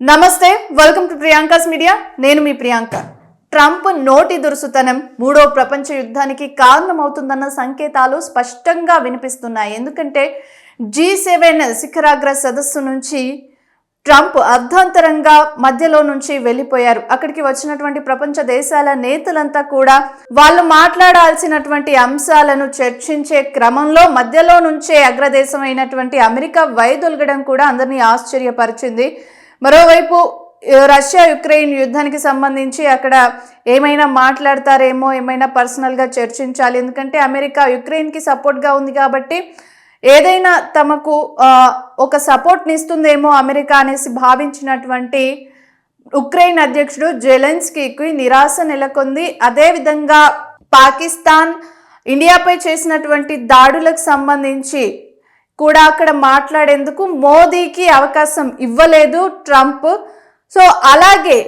నమస్తే welcome to Priyanka's media నేను మీ Priyanka. Trump నోటి దురుసుతనం మూడో ప్రపంచ యుద్ధానికి కారణమవుతుందన్న సంకేతాలు స్పష్టంగా వినిపిస్తున్నాయి. ఎందుకంటే జీ సెవెన్ శిఖరాగ్ర సదస్సు నుంచి ట్రంప్ అర్ధాంతరంగా మధ్యలో నుంచి వెళ్ళిపోయారు. అక్కడికి వచ్చినటువంటి ప్రపంచ దేశాల నేతలంతా కూడా వాళ్ళు మాట్లాడాల్సినటువంటి అంశాలను చర్చించే క్రమంలో మధ్యలో నుంచే అగ్రదేశం అయినటువంటి అమెరికా వైదొలగడం కూడా అందరినీ ఆశ్చర్యపరిచింది. మరోవైపు రష్యా యుక్రెయిన్ యుద్ధానికి సంబంధించి అక్కడ ఏమైనా మాట్లాడతారేమో ఏమైనా పర్సనల్గా చర్చించాలి. ఎందుకంటే అమెరికా యుక్రెయిన్కి సపోర్ట్గా ఉంది కాబట్టి ఏదైనా తమకు ఒక సపోర్ట్ని ఇస్తుందేమో అమెరికా అనేసి భావించినటువంటి ఉక్రెయిన్ అధ్యక్షుడు జెలెన్స్కీకి నిరాశ నెలకొంది. అదేవిధంగా పాకిస్తాన్ ఇండియాపై చేసినటువంటి దాడులకు సంబంధించి కూడా అక్కడ మాట్లాడేందుకు మోదీకి అవకాశం ఇవ్వలేదు ట్రంప్. సో అలాగే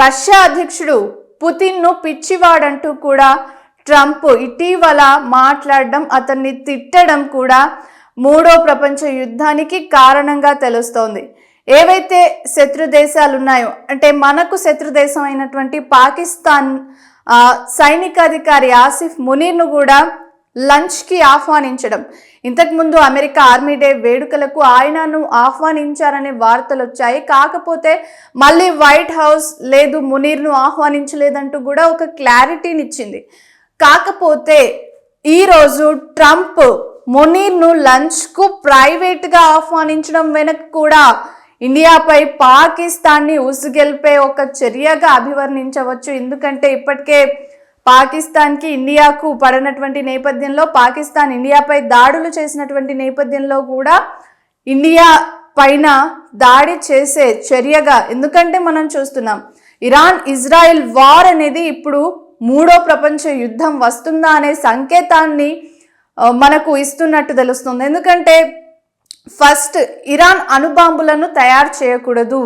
రష్యా అధ్యక్షుడు పుతిన్ను పిచ్చివాడంటూ కూడా ట్రంప్ ఇటీవల మాట్లాడడం అతన్ని తిట్టడం కూడా మూడో ప్రపంచ యుద్ధానికి కారణంగా తెలుస్తోంది. ఏవైతే శత్రు దేశాలు ఉన్నాయో అంటే మనకు శత్రు దేశం అయినటువంటి పాకిస్తాన్ సైనికాధికారి ఆసిఫ్ మునీర్ను కూడా లంచ్కి ఆహ్వానించడం. ఇంతకుముందు అమెరికా ఆర్మీ డే వేడుకలకు ఆయనను ఆహ్వానించారనే వార్తలు వచ్చాయి కాకపోతే మళ్ళీ వైట్ హౌస్ లేదు మునీర్ను ఆహ్వానించలేదంటూ కూడా ఒక క్లారిటీనిచ్చింది. కాకపోతే ఈరోజు ట్రంప్ మునీర్ను లంచ్కు ప్రైవేట్గా ఆహ్వానించడం వెనక కూడా ఇండియాపై పాకిస్తాన్ని ఉసుగెలిపే ఒక చర్యగా అభివర్ణించవచ్చు. ఎందుకంటే ఇప్పటికే పాకిస్తాన్కి ఇండియాకు పడినటువంటి నేపథ్యంలో పాకిస్తాన్ ఇండియాపై దాడులు చేసినటువంటి నేపథ్యంలో కూడా ఇండియా పైన దాడి చేసే చర్యగా ఎందుకంటే మనం చూస్తున్నాం ఇరాన్ ఇజ్రాయెల్ వార్ అనేది ఇప్పుడు మూడో ప్రపంచ యుద్ధం వస్తుందా అనే సంకేతాన్ని మనకు ఇస్తున్నట్టు తెలుస్తుంది. ఎందుకంటే ఫస్ట్ ఇరాన్ అణుబాంబులను తయారు చేయకూడదు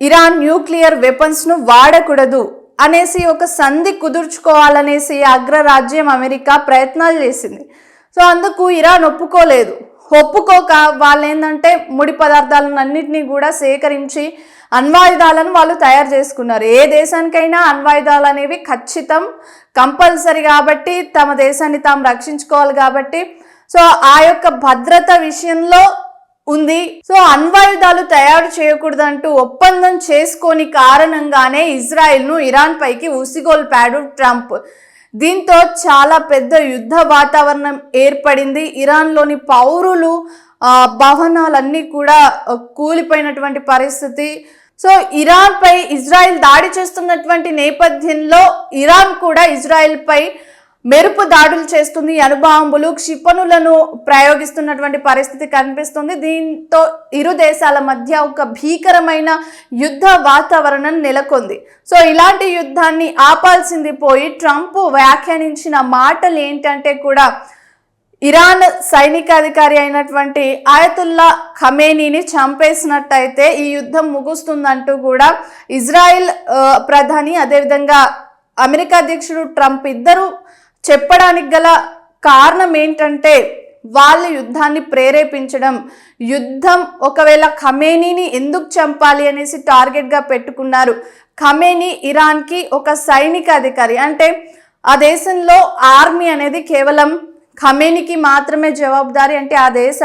ఇరాన్ న్యూక్లియర్ వెపన్స్ను వాడకూడదు అనేసి ఒక సంధి కుదుర్చుకోవాలనేసి అగ్రరాజ్యం అమెరికా ప్రయత్నాలు చేసింది. సో అందుకు ఇరాన్ ఒప్పుకోలేదు. ఒప్పుకోక వాళ్ళు ఏంటంటే ముడి పదార్థాలను అన్నింటినీ కూడా సేకరించి అణ్వాయుధాలను వాళ్ళు తయారు చేసుకున్నారు. ఏ దేశానికైనా అణ్వాయుధాలు అనేవి ఖచ్చితం కంపల్సరీ కాబట్టి తమ దేశాన్ని తాము రక్షించుకోవాలి కాబట్టి. సో ఆ యొక్క భద్రత విషయంలో ఉంది. సో అణ్వాయుధాలు తయారు చేయకూడదంటూ ఒప్పందం చేసుకోని కారణంగానే ఇజ్రాయెల్ను ఇరాన్ పైకి ఉసిగొల్పాడు ట్రంప్. దీంతో చాలా పెద్ద యుద్ధ వాతావరణం ఏర్పడింది. ఇరాన్లోని పౌరులు భవనాలన్నీ కూడా కూలిపోయినటువంటి పరిస్థితి. సో ఇరాన్ పై ఇజ్రాయెల్ దాడి చేస్తున్నటువంటి నేపథ్యంలో ఇరాన్ కూడా ఇజ్రాయెల్ పై మెరుపు దాడులు చేస్తుంది. అణుబాంబులు క్షిపణులను ప్రయోగిస్తున్నటువంటి పరిస్థితి కనిపిస్తుంది. దీంతో ఇరు దేశాల మధ్య ఒక భీకరమైన యుద్ధ వాతావరణం నెలకొంది. సో ఇలాంటి యుద్ధాన్ని ఆపాల్సింది పోయి ట్రంప్ వ్యాఖ్యానించిన మాటలు ఏంటంటే కూడా ఇరాన్ సైనికాధికారి అయినటువంటి ఆయతుల్లా ఖమేనీని చంపేసినట్టయితే ఈ యుద్ధం ముగుస్తుందంటూ కూడా ఇజ్రాయెల్ ప్రధాని అదేవిధంగా అమెరికా అధ్యక్షుడు ట్రంప్ ఇద్దరు చెప్పడానికి గల కారణం ఏంటంటే వాళ్ళు యుద్ధాన్ని ప్రేరేపించడం. యుద్ధం ఒకవేళ ఖమేనీని ఎందుకు చంపాలి అనేసి టార్గెట్గా పెట్టుకున్నారు. ఖమేనీ ఇరాన్కి ఒక సైనిక అధికారి. అంటే ఆ దేశంలో ఆర్మీ అనేది కేవలం ఖమేనికి మాత్రమే జవాబుదారి. అంటే ఆ దేశ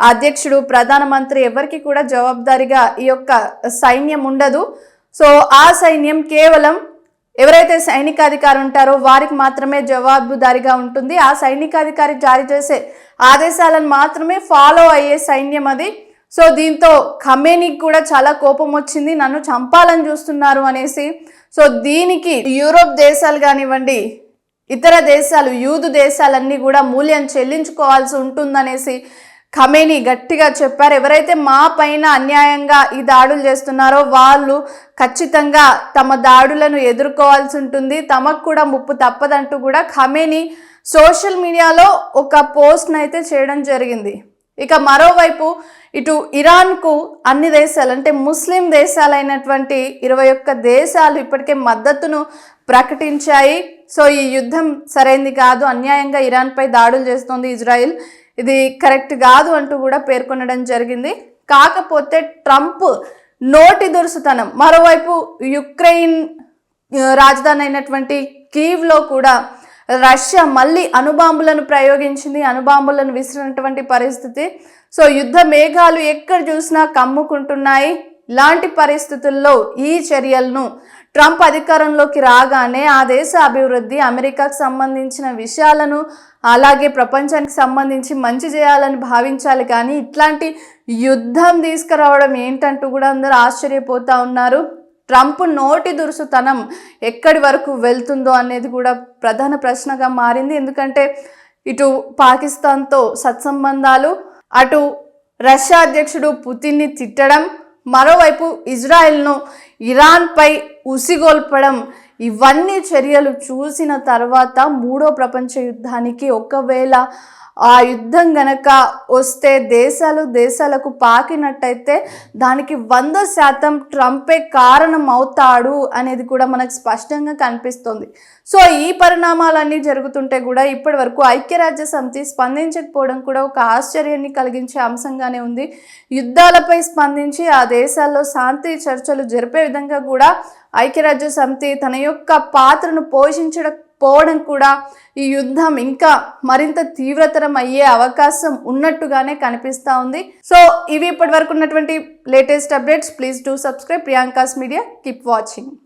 అధ్యక్షుడు ప్రధానమంత్రి ఎవరికి కూడా జవాబుదారిగా ఈ యొక్క సైన్యం ఉండదు. సో ఆ సైన్యం కేవలం ఎవరైతే సైనికాధికారి ఉంటారో వారికి మాత్రమే జవాబుదారిగా ఉంటుంది. ఆ సైనికాధికారి జారీ చేసే ఆదేశాలను మాత్రమే ఫాలో అయ్యే సైన్యం అది. సో దీంతో ఖమేనికి కూడా చాలా కోపం వచ్చింది. నన్ను చంపాలని చూస్తున్నారు అనేసి. సో దీనికి యూరోప్ దేశాలు కానివ్వండి ఇతర దేశాలు యూదు దేశాలన్నీ కూడా మూల్యం చెల్లించుకోవాల్సి ఉంటుందనేసి ఖమేని గట్టిగా చెప్పారు. ఎవరైతే మా పైన అన్యాయంగా ఈ దాడులు చేస్తున్నారో వాళ్ళు ఖచ్చితంగా తమ దాడులను ఎదుర్కోవాల్సి ఉంటుంది. తమకు కూడా ముప్పు తప్పదంటూ కూడా ఖమేని సోషల్ మీడియాలో ఒక పోస్ట్ని అయితే చేయడం జరిగింది. ఇక మరోవైపు ఇటు ఇరాన్కు అన్ని దేశాలు అంటే ముస్లిం దేశాలైనటువంటి ఇరవై ఒక్క దేశాలు ఇప్పటికే మద్దతును ప్రకటించాయి. సో ఈ యుద్ధం సరైంది కాదు. అన్యాయంగా ఇరాన్పై దాడులు చేస్తోంది ఇజ్రాయిల్. ఇది కరెక్ట్ కాదు అంటూ కూడా పేర్కొనడం జరిగింది. కాకపోతే ట్రంప్ నోటి దురుసుతనం. మరోవైపు యుక్రెయిన్ రాజధాని అయినటువంటి కీవ్లో కూడా రష్యా మళ్ళీ అణుబాంబులను ప్రయోగించింది. అణుబాంబులను విసిరినటువంటి పరిస్థితి. సో యుద్ధ మేఘాలు ఎక్కడ చూసినా కమ్ముకుంటున్నాయి. ఇలాంటి పరిస్థితుల్లో ఈ చర్యలను ట్రంప్ అధికారంలోకి రాగానే ఆ దేశ అభివృద్ధి అమెరికాకు సంబంధించిన విషయాలను అలాగే ప్రపంచానికి సంబంధించి మంచి చేయాలని భావించాలి. కానీ ఇట్లాంటి యుద్ధం తీసుకురావడం ఏంటంటూ కూడా అందరూ ఆశ్చర్యపోతూ ఉన్నారు. ట్రంప్ నోటి దురుసుతనం ఎక్కడి వరకు వెళ్తుందో అనేది కూడా ప్రధాన ప్రశ్నగా మారింది. ఎందుకంటే ఇటు పాకిస్తాన్తో సత్సంబంధాలు అటు రష్యా అధ్యక్షుడు పుతిన్ని తిట్టడం మరోవైపు ఇజ్రాయెల్ను ఇరాన్పై ఉసిగొల్పడం. ఇవన్నీ చర్యలు చూసిన తర్వాత మూడో ప్రపంచ యుద్ధానికి ఒకవేళ ఆ యుద్ధం గనక వస్తే దేశాలు దేశాలకు పాకినట్టయితే దానికి వంద శాతం ట్రంపే కారణం అవుతాడు అనేది కూడా మనకు స్పష్టంగా కనిపిస్తుంది. సో ఈ పరిణామాలన్నీ జరుగుతుంటే కూడా ఇప్పటి వరకు ఐక్యరాజ్య సమితి స్పందించకపోవడం కూడా ఒక ఆశ్చర్యాన్ని కలిగించే అంశంగానే ఉంది. యుద్ధాలపై స్పందించి ఆ దేశాల్లో శాంతి చర్చలు జరిపే విధంగా కూడా ఐక్యరాజ్య సమితి తన యొక్క పాత్రను పోషించడం పోవడం కూడా ఈ యుద్ధం ఇంకా మరింత తీవ్రతరం అయ్యే అవకాశం ఉన్నట్టుగానే కనిపిస్తూ ఉంది. సో ఇవి ఇప్పటి వరకు ఉన్నటువంటి latest updates. Please do subscribe. Priyanka's media. Keep watching.